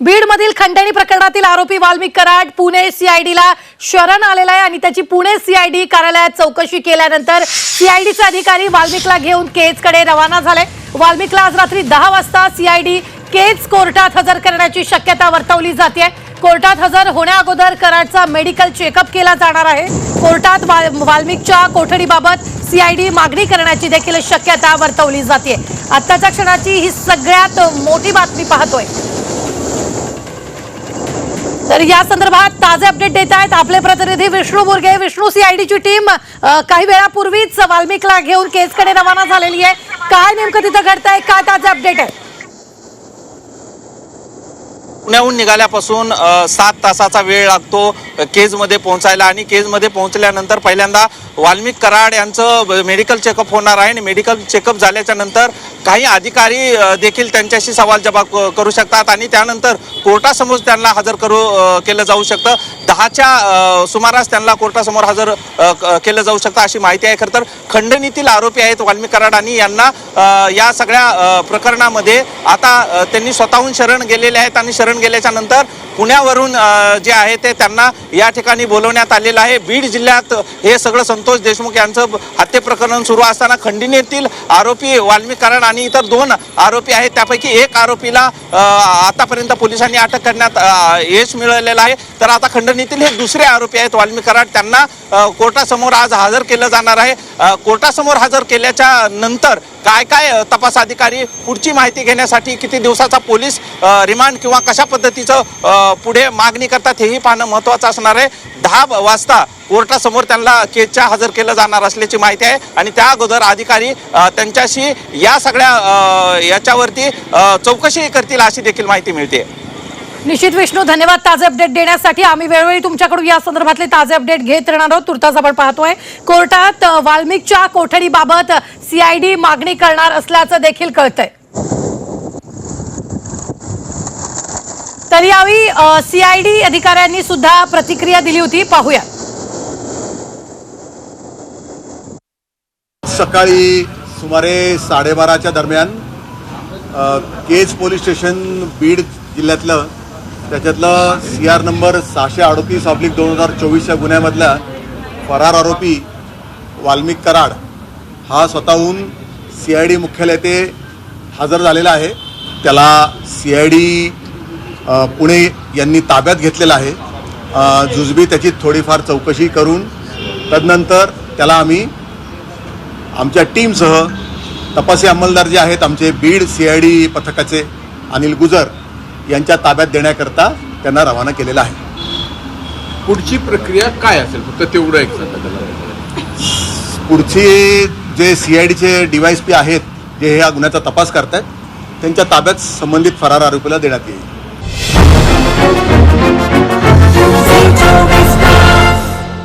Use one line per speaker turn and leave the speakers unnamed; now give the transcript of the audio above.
बीडमधील खंडणी प्रकरणातील आरोपी वाल्मिक कराड पुणे सीआयडीला शरण आलेला आहे आणि त्याची पुणे सीआयडी कार्यालयात चौकशी केल्यानंतर सीआयडीचे अधिकारी वाल्मिकला घेऊन केजकडे रवाना झाले. वाल्मिकला आज रात्री दहा वाजता सीआयडी केज कोर्टात हजर करण्याची शक्यता वर्तवली जाते कोर्टात हजर होण्याअगोदर कराडचा मेडिकल चेकअप केला जाणार आहे. कोर्टात वाल्मिकच्या कोठडीबाबत सीआयडी मागणी करण्याची देखील शक्यता वर्तवली जाते आत्ताच्या क्षणाची ही सगळ्यात मोठी बातमी पाहतोय. तर या संदर्भात ताजे अपडेट देत आहेत आपले प्रतिनिधी विष्णू बुर्गे विष्णू सीआयडीची टीम अ, काही वेळापूर्वीच वाल्मिकला घेऊन केसकडे रवाना झालेली आहे. काय नेमकं तिथं घडतंय? काय ताजे अपडेट आहे
पुण्याहून निघाल्यापासून अ, सात तासाचा वेळ लागतो अ, केजमध्ये पोहोचायला आणि केजमध्ये पोहोचल्यानंतर पहिल्यांदा वाल्मिक कराड यांचं ब- मेडिकल चेकअप होणार आहे आणि मेडिकल चेकअप झाल्याच्यानंतर काही अधिकारी देखील त्यांच्याशी सवाल जवाब करू शकतात आणि त्यानंतर कोर्टासमोर त्यांना हजर करू केलं जाऊ शकतं. दहाच्या सुमारास त्यांना कोर्टासमोर हजर केलं जाऊ शकतं अशी माहिती आहे खरं तर. खंडणीतील आरोपी आहेत वाल्मी कराड आणि यांना या सगळ्या प्रकरणामध्ये आता त्यांनी स्वतःहून शरण गेलेले आहेत आणि शरण गेल्याच्यानंतर पुण्यावरून जे आहे ते त्यांना या ठिकाणी बोलवण्यात आलेलं आहे. बीड जिल्ह्यात हे सगळं संतोष देशमुख यांचं हत्येप्रकरण हत्ये प्रकरण सुरू असताना खंडणीतील आरोपी वाल्मी कराड आणि इतर दोन आरोपी आहेत. त्यापैकी एक आरोपीला आतापर्यंत पोलिसांनी अटक करण्यात यश मिळालेलं आहे. तर आता खंडणीतील हे दुसरे आरोपी आहेत वाल्मी कराड. त्यांना कोर्टासमोर आज हजर केलं जाणार आहे. कोर्टासमोर हजर केल्याच्यानंतर काय काय तपास अधिकारी पुढची माहिती घेण्यासाठी किती दिवसाचा पोलीस रिमांड किंवा कशा पद्धतीचं पुढे मागणी करतात हेही पाहणं महत्त्वाचं असणार आहे. दहा वाजता कोर्टासमोर त्यांना केसच्या हजर केलं जाणार असल्याची माहिती आहे. आणि त्या अगोदर अधिकारी त्यांच्याशी या सगळ्या याच्यावरती चौकशी करतील अशी देखील माहिती मिळते.
निश्चित विष्णू धन्यवाद ताजे अपडेट देण्यासाठी. आम्ही वेळोवेळी तुमच्याकडून या संदर्भातले ताजे अपडेट घेत राहणार आहोत. तुर्तास आपण पाहतोय कोर्टात वाल्मिकच्या कोठडीबाबत सीआयडी मागणी करणार असल्याचं देखील कळतंय. तर यावेळी सीआयडी अधिकाऱ्यांनी सुद्धा प्रतिक्रिया दिली होती. पाहूया.
सकाळी सुमारे साडेबाराच्या दरम्यान केज पोलीस स्टेशन बीड जिल्ह्यातलं त्याच्यातलं सी आर नंबर सहाशे अडोतीस ऑब्लिक दोन हजार चोवीसच्या गुन्ह्यामधला फरार आरोपी वाल्मिक कराड हा स्वतःहून सी आय डी मुख्यालय येथे हजर झालेला आहे. त्याला सी आय डी पुणे यांनी ताब्यात घेतलेला आहे. जुजबी त्याची थोडीफार चौकशी करून तदनंतर त्याला आम्ही आमच्या टीमसह तपासी अंमलदार जे आहेत आमचे बीड सी आय डी पथकाचे अनिल गुजर यांच्या ताब्यात देण्याकरता त्यांना रवाना केलेला आहे.
पुढची प्रक्रिया काय असेल? फक्त तेवढं एक
पुढचे जे सी आय डीचे डीवायस पी आहेत जे ह्या गुन्ह्याचा तपास करतायत त्यांच्या ताब्यात संबंधित फरार आरोपीला देण्यात येईल.